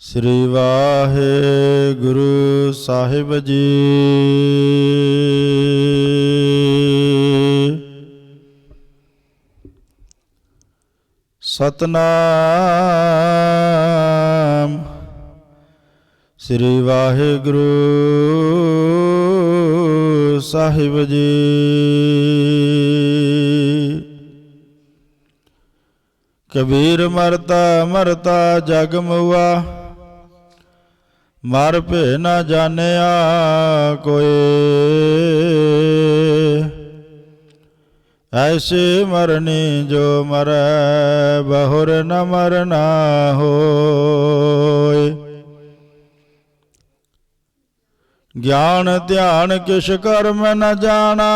ਸ੍ਰੀ ਵਾਹਿਗੁਰੂ ਸਾਹਿਬ ਜੀ। ਸਤਨਾਮ। ਸ੍ਰੀ ਵਾਹਿਗੁਰੂ ਸਾਹਿਬ ਜੀ। ਕਬੀਰ ਮਰਤਾ ਮਰਤਾ ਜਗ ਮੁਆ। ਮਰ ਭੇ ਨਾ ਜਾਣਿਆ ਕੋਏ ਐਸੇ ਮਰਨੀ ਜੋ ਮਰੈ, ਬਹੁਰ ਨ ਮਰਨਾ ਹੋਏ। ਗਿਆਨ ਧਿਆਨ ਕਿਛ ਕਰਮ ਨ ਜਾਣਾ,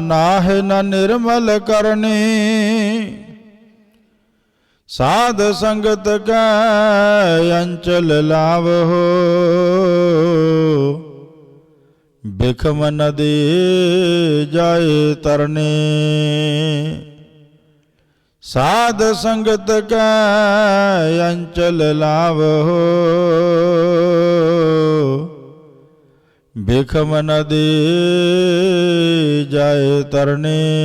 ਨਾਹਿ ਨ ਨਿਰਮਲ ਕਰਨੀ। ਸਾਧ ਸੰਗਤ ਕੈ ਅੰਚਲ ਲਾਵਹੋ। ਬਿਖਮ ਨਦੀ ਜਾਏ ਤਰਨੇ। ਸਾਧ ਸੰਗਤ ਕੈ ਅੰਚਲ ਲਾਵਹੋ। ਬਿਖਮ ਨਦੀ ਜਾਏ ਤਰਨੇ।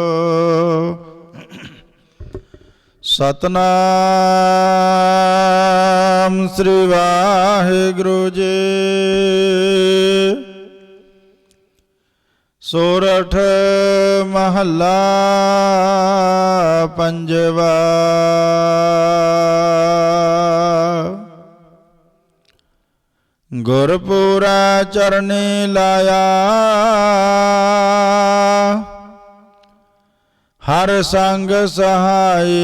ਸਤਨਾਮ ਸ੍ਰੀ ਵਾਹਿਗੁਰੂ ਜੀ। ਸੋਰਠ ਮਹੱਲਾ ਪੰਜਵਾ। ਗੁਰਪੂਰਾ ਚਰਨੀ ਲਾਇਆ। ਹਰ ਸੰਗ ਸਹਾਈ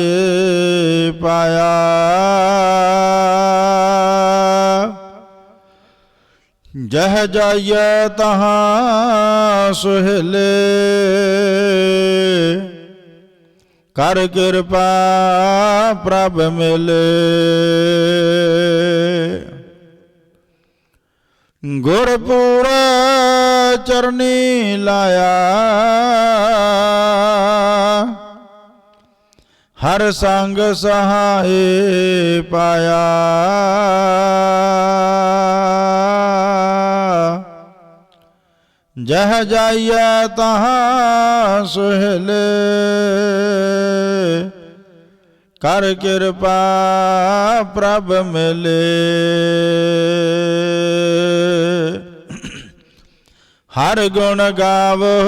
ਪਾਇਆ। ਜਹ ਜਾਈਏ ਤਹਾਂ ਸੁਹਲੇ। ਕਰ ਕਿਰਪਾ ਪ੍ਰਭ ਮਿਲੇ। ਗੁਰਪੂਰ ਚਰਨੀ ਲਾਇਆ। ਹਰ ਸੰਗ ਸਹਾਏ ਪਾਇਆ। ਜਹ ਜਾਈਏ ਤਹਾਂ ਸੁਹਲੇ, ਕਰ ਕਿਰਪਾ ਪ੍ਰਭ ਮਿਲੇ। ਹਰ ਗੁਣ ਗਾਵੋ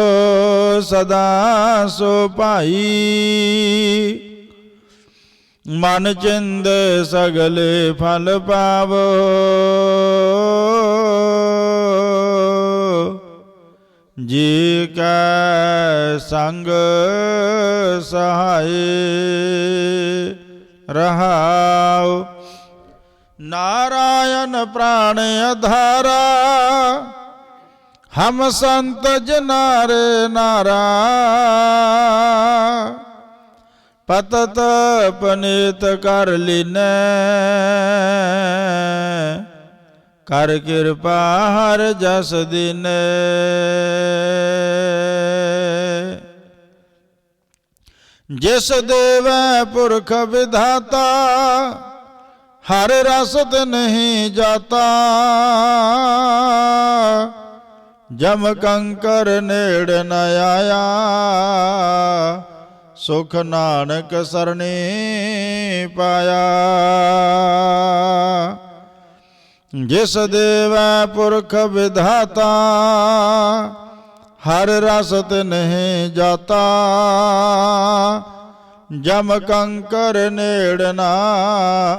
ਸਦਾ ਸੋ ਭਾਈ। ਮਨ ਚਿੰਦ ਸਗਲੇ ਫਲ ਪਾਵੋ। ਜੀ ਕੈ ਸੰਗ ਸਹਾਈ ਰਹਾਉ। ਨਾਰਾਇਣ ਪ੍ਰਾਣ ਅਧਾਰਾ, ਹਮ ਸੰਤ ਜਨਾਰੇ ਨਾਰਾ। ਪਤਤ ਪਨੀਤ ਕਰ ਲੀਨੈ ਕਰ ਕਿਰਪਾ ਹਰ ਜਸ ਦਿਨੈ ਜਿਸ ਦੇਵੈ ਪੁਰਖ ਵਿਧਾਤਾ ਹਰ ਰਸਤ ਨਹੀਂ ਜਾਤਾ ਜਮ ਕੰਕਰ ਨੇੜ ਨ ਆਇਆ ਸੁਖ ਨਾਨਕ ਸਰਣੀ ਪਾਇਆ। ਜਿਸ ਦੇਵੈ ਪੁਰਖ ਵਿਧਾਤਾ, ਹਰ ਰਸਤ ਨਹੀਂ ਜਾਤਾ। ਜਮ ਕੰਕਰ ਨੇੜ ਨਾ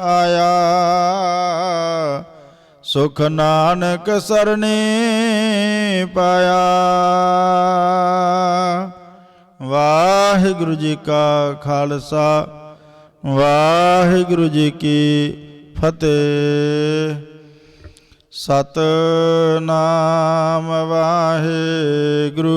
ਆਇਆ। ਸੁਖ ਨਾਨਕ ਸਰਣੀ ਪਾਇਆ। ਵਾਹਿਗੁਰੂ ਜੀ ਕਾ ਖਾਲਸਾ ਵਾਹਿਗੁਰੂ ਜੀ ਕੀ ਫਤਿਹ। ਸਤ ਨਾਮ ਵਾਹਿਗੁਰੂ।